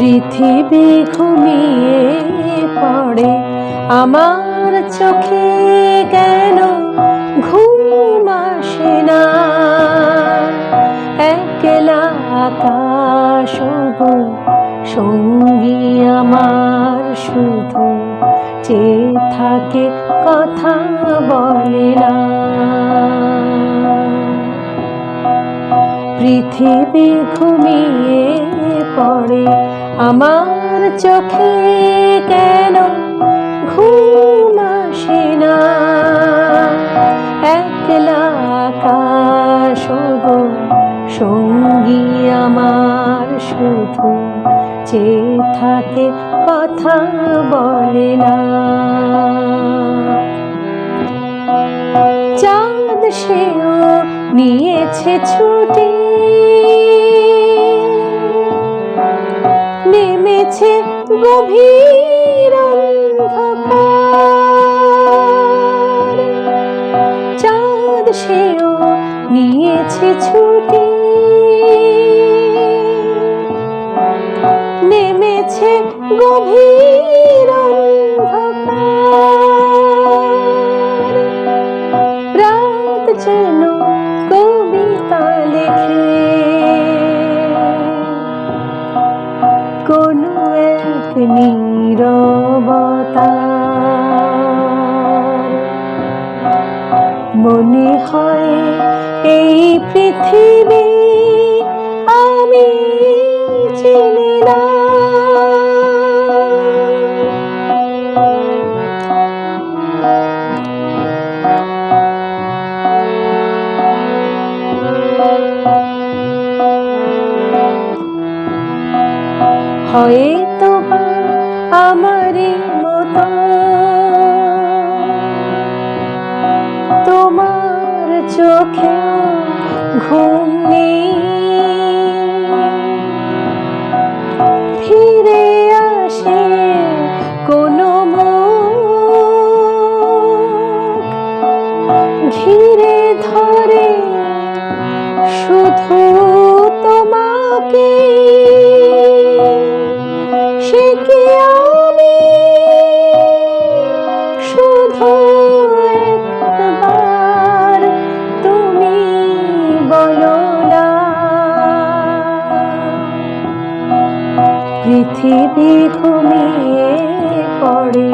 পৃথিবী ঘুমিয়ে পড়ে। আমার চোখে কেন ঘুম আসে না? একলা আকাশ গো সঙ্গী আমার শুধু। চেয়ে থাকে কথা বলে না। পৃথিবী ঘুমিয়ে পড়ে। আমার চোখে কেন ঘুম আসে না? একলা আকাশ সঙ্গী আমার শুধু চেয়ে থাকে কথা বলে না। চাঁদ সেও নিয়েছে ছুটি নেমেছে গভীর অন্ধকার। চাঁদ সেও নিয়েছে ছুটি। নেমেছে গভীর মনে হয় এই পৃথিবী আমি চিনি না। হয়তো বা ঘুম পৃথিবী ঘুমিয়ে পড়ে।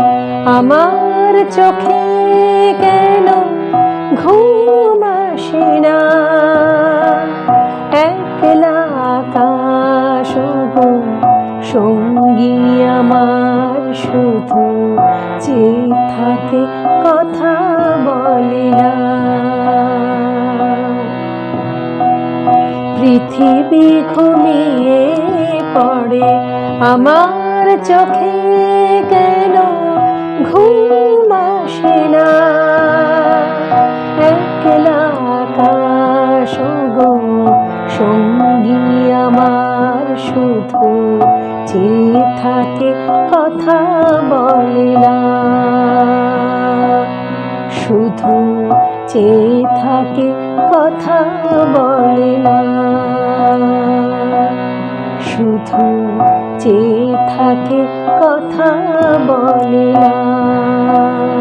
আমার চোখে কেন ঘুম আসে না? একলা আকাশ সঙ্গী আমার শুধু চেয়ে থাকে কথা বলে না। পৃথিবী ঘুমিয়ে পড়ে আমার চোখে কেন ঘুম আসে না? একলা সঙ্গী আমার শুধু চেয়ে থাকে কথা বলে না। শুধু চেয়ে থাকে কথা বলে না। শুধু চেয়ে থাকে কথা বলে না।